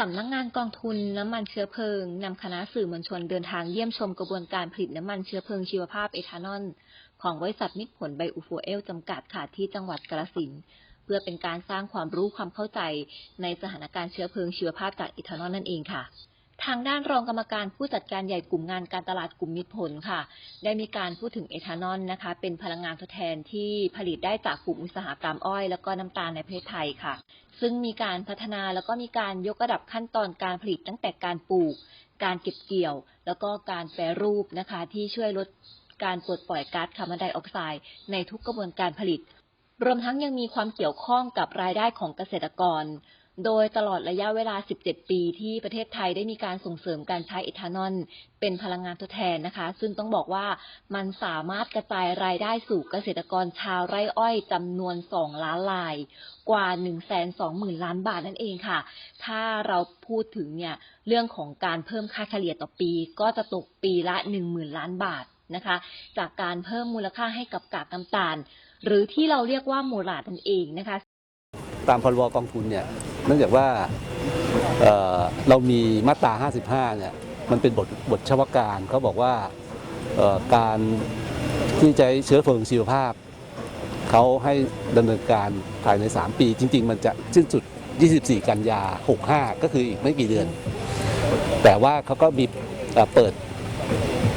สำนักงานกองทุนน้ำมันเชื้อเพลิงนำคณะสื่อมวลชนเดินทางเยี่ยมชมกระบวนการผลิตน้ำมันเชื้อเพลิงชีวภาพเอทานอล ของบริษัทมิตรผลไบอูโฟเอลจำกัดค่ะที่จังหวัดกาฬสินธุ์เพื่อเป็นการสร้างความรู้ความเข้าใจในสถานการณ์เชื้อเพลิงชีวภาพจากเอทานอลนั่นเองค่ะ ทางด้านรองกรรมการผู้จัดการใหญ่กลุ่มงานการตลาดกลุ่มมิตรผลค่ะ ได้มีการพูดถึงเอทานอลนะคะ เป็นพลังงานทดแทนที่ผลิตได้จากกลุ่มอุตสาหกรรมอ้อย แล้วก็น้ำตาลในประเทศไทยค่ะ ซึ่งมีการพัฒนาแล้วก็มีการยกระดับขั้นตอนการผลิตตั้งแต่การปลูก การเก็บเกี่ยว แล้วก็การแปรรูปนะคะ ที่ช่วยลดการปลดปล่อยก๊าซคาร์บอนไดออกไซด์ในทุกกระบวนการผลิต รวมทั้งยังมีความเกี่ยวข้องกับรายได้ของเกษตรกร โดยตลอดระยะเวลา 17 ปีที่ประเทศไทยได้มีการส่งเสริมการใช้เอทานอลเป็นพลังงานทดแทนนะคะ ซึ่งต้องบอกว่ามันสามารถกระจายรายได้สู่เกษตรกรชาวไร่อ้อยจำนวน 2 ล้านราย กว่า 120,000 ล้านบาทนั่นเองค่ะ ถ้าเราพูดถึงเนี่ยเรื่องของการเพิ่มค่าเฉลี่ยต่อปี ก็จะตกปีละ 10,000 ล้านบาทนะคะ จากการเพิ่มมูลค่าให้กับกากน้ำตาล หรือที่เราเรียกว่าโมลาดนั่นเองนะคะ ตามพรบกองทุนเนี่ยเนื่องจากว่าเเรามีมาตรา 55 เนี่ยมันเป็นบทบทเฉพาะการเขาบอกว่าการที่ใช้เชื้อเพลิงชีวภาพเขาให้ดำเนินการภายใน 3 ปี จริง ๆ มันจะสิ้นสุด 24 กันยา 65 ก็คืออีกไม่กี่เดือน แต่ว่าเขาก็มีเอ่อเปิด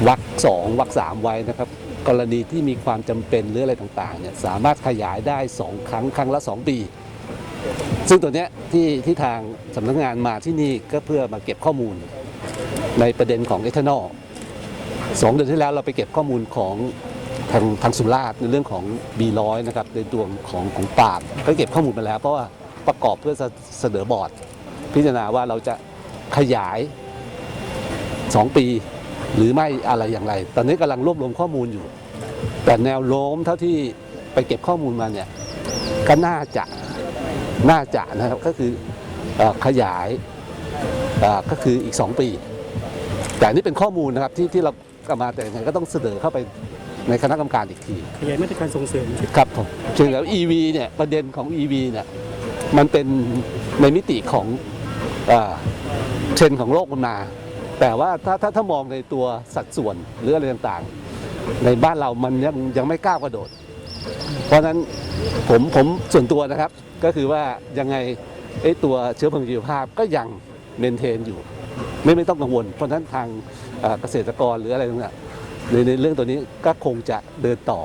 วรรคสองวรรคสามไว้นะครับ กรณีที่มีความจำเป็นหรืออะไรต่างๆเนี่ยสามารถขยายได้ 2 ครั้งครั้งละ 2 ปี ซึ่งตัวเนี้ยที่ที่ทางสำนักงานมาที่นี่ก็เพื่อมาเก็บข้อมูลในประเด็นของเอทานอลสองเดือนที่แล้วเราไปเก็บข้อมูลของทางทางสุราษฎร์ในเรื่องของ B100 นะครับในตัวของของปาล์มก็เก็บข้อมูลมาแล้ว เพราะว่าประกอบเพื่อเสเสนอบอร์ด พิจารณาว่าเราจะขยาย 2 ปี หรือไม่อะไรอย่างไร ตอนนี้กำลังรวบรวมข้อมูลอยู่ แต่แนวโน้มเท่าที่ไปเก็บข้อมูลมาเนี่ยก็น่าจะ น่าจะนะครับก็คือเออขยายเอ่อก็คืออีก 2 ปี แต่อันนี่เป็นข้อมูลนะครับที่ที่เรากำมาแต่ยังไงก็ต้องเสนอเข้าไปในคณะกรรมการอีกทีขยายมาตรการส่งเสริมครับผมถึงแล้ว EV เนี่ยประเด็นของ EV เนี่ยมันเป็นในมิติของเอ่อเทรนด์ของโลกมันมา แต่ว่าถ้าถ้าถ้ามองในตัวสัดส่วนหรืออะไรต่างๆ ในบ้านเรามันยังยังไม่ก้าวกระโดด เพราะฉะนั้นผมผมส่วนตัวนะครับก็คือว่ายังไงไอ้ตัวเชื้อเพลิงชีวภาพก็ยังเมนเทนอยู่ ไม่ไม่ต้องกังวล เพราะฉะนั้นทางเอ่อเกษตรกรหรืออะไรต่างๆในในเรื่องตัวนี้ก็คงจะเดินต่อ